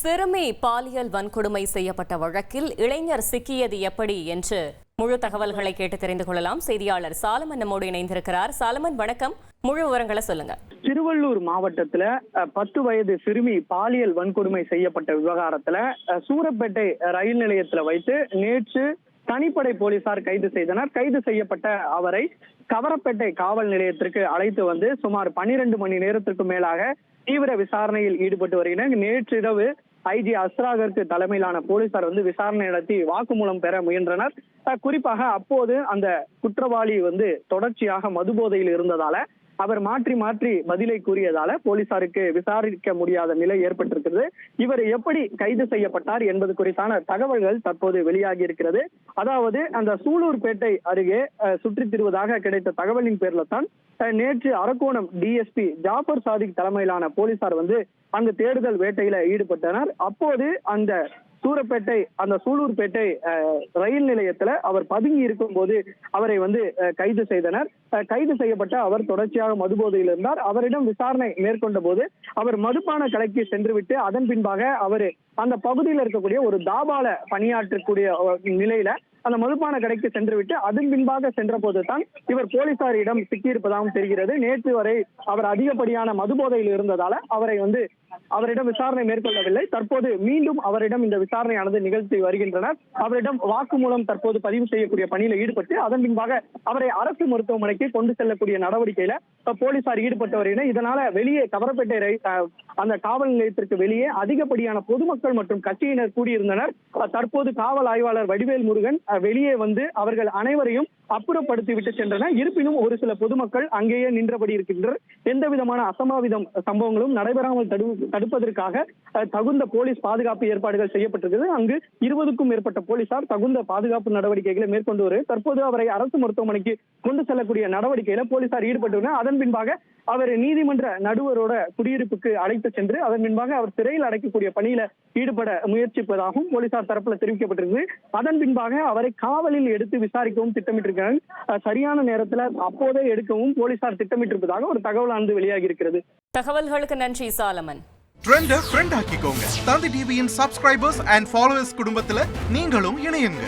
சிறுமி பாலியல் வன்கொடுமை செய்யப்பட்ட வழக்கில் இளைஞர் சிக்கியது எப்படி என்று முழு தகவல்களை கேட்டு தெரிந்து கொள்ளலாம். செய்தியாளர் சாலமன் நம்மோடு இணைந்திருக்கிறார். சாலமன் வணக்கம். முழு விவரங்களை சொல்லுங்க. திருவள்ளூர் மாவட்டத்துல பத்து வயது சிறுமி பாலியல் வன்கொடுமை செய்யப்பட்ட விவகாரத்துல சூரப்பேட்டை ரயில் நிலையத்துல வைத்து நேற்று தனிப்படை போலீசார் கைது செய்தனர். கைது செய்யப்பட்ட அவரை கவரப்பேட்டை காவல் நிலையத்திற்கு அழைத்து வந்து சுமார் பனிரெண்டு மணி நேரத்திற்கு மேலாக தீவிர விசாரணையில் ஈடுபட்டு வருகின்றனர் நேற்றிரவு ஐஜி அஸ்ராகருக்கு தலைமையிலான போலீசார் வந்து விசாரணை நடத்தி வாக்குமூலம் பெற முயன்றனர். குறிப்பாக அப்போது அந்த குற்றவாளி வந்து தொடர்ச்சியாக மதுபோதையில் இருந்ததால அவர் மாற்றி மாற்றி பதிலை கூறியதால போலீசாருக்கு விசாரிக்க முடியாத நிலை ஏற்பட்டிருக்கிறது. இவர் எப்படி கைது செய்யப்பட்டார் என்பது குறித்தான தகவல்கள் தற்போது வெளியாகி இருக்கிறது அதாவது அந்த சூலூர்பேட்டை அருகே சுற்றி சுற்றித் கிடைத்த தகவலின் பேர்ல தான் நேற்று அரக்கோணம் டிஎஸ்பி ஜாஃபர் சாதிக் தலைமையிலான போலீசார் வந்து அங்கு தேடுதல் வேட்டையில ஈடுபட்டனர். அப்போது அந்த சூரப்பேட்டை அந்த சூலூர்பேட்டை ரயில் நிலையத்துல அவர் பதுங்கி இருக்கும் போது அவரை வந்து கைது செய்தனர். கைது செய்யப்பட்ட அவர் தொடர்ச்சியாக மதுபோதையில் இருந்தார். அவரிடம் விசாரணை மேற்கொண்ட போது அவர் மதுபான கலைக்கு சென்றுவிட்டு அதன் பின்பாக அவர் அந்த பகுதியில் இருக்கக்கூடிய ஒரு தாபால பணியாற்றக்கூடிய நிலையில அந்த மதுபான கடைக்கு சென்று விட்டு அதன் பின்பாக சென்ற போதுதான் இவர் போலீசாரிடம் சிக்கியிருப்பதாகவும் தெரிகிறது. நேற்று வரை அவர் அதிகப்படியான மதுபோதையில் இருந்ததால அவரை வந்து அவரிடம் விசாரணை மேற்கொள்ளவில்லை. தற்போது மீண்டும் அவரிடம் இந்த விசாரணையானது நிகழ்த்தி வருகின்றனர். அவரிடம் வாக்குமூலம் தற்போது பதிவு செய்யக்கூடிய பணியில் ஈடுபட்டு அதன் பின்பாக அவரை அரசு மருத்துவமனைக்கு கொண்டு செல்லக்கூடிய நடவடிக்கையில போலீசார் ஈடுபட்டு வருகின்றனர் இதனால வெளியே கவரப்பேட்டை அந்த காவல் நிலையத்திற்கு வெளியே அதிகப்படியான பொதுமக்கள் மற்றும் கட்சியினர் கூடியிருந்தனர். தற்போது காவல் ஆய்வாளர் வடிவேல் முருகன் வெளியே வந்து அவர்கள் அனைவரையும் அப்புறப்படுத்தி விட்டு சென்றனர். இருப்பினும் ஒரு சில பொதுமக்கள் அங்கேயே நின்றபடி இருக்கின்றனர். எந்த விதமான அசம்பாவிதம் சம்பவங்களும் நடைபெறாமல் தடுப்பதற்காக தகுந்த போலீஸ் பாதுகாப்பு ஏற்பாடுகள் செய்யப்பட்டிருக்கிறது. அங்கு இருபதுக்கும் மேற்பட்ட போலீசார் தகுந்த பாதுகாப்பு நடவடிக்கைகளை மேற்கொண்டு வருகிறது தற்போது அவரை அரசு மருத்துவமனைக்கு கொண்டு செல்லக்கூடிய நடவடிக்கையில போலீசார் ஈடுபட்டுள்ளனர். அதன் பின்பாக அவர் நீதிமன்ற நடுவரோட குடியிருப்புக்கு அழைத்து சென்று அதன் பின்பாக அவர் சிறையில் அடைக்கக்கூடிய பணியில ஈடுபட முயற்சிப்பதாகவும் போலீசார் தரப்புல தெரிவிக்கப்பட்டிருக்கு அதன் பின்பாக அவரை காவலில் எடுத்து விசாரிக்கவும் திட்டமிட்டிருக்கிறாங்க. சரியான நேரத்துல அப்போதே எடுக்கவும் போலீசார் திட்டமிட்டிருப்பதாக ஒரு தகவலானது வெளியாகி இருக்கிறது தகவல்களுக்கு நன்றி சாலமன். ட்ரெண்ட ஃப்ரெண்ட் ஆக்கிக்கோங்க. தந்தி டிவியின் சப்ஸ்கிரைபர்ஸ் அண்ட் ஃபாலோவர்ஸ் குடும்பத்துல நீங்களும் இணையுங்க.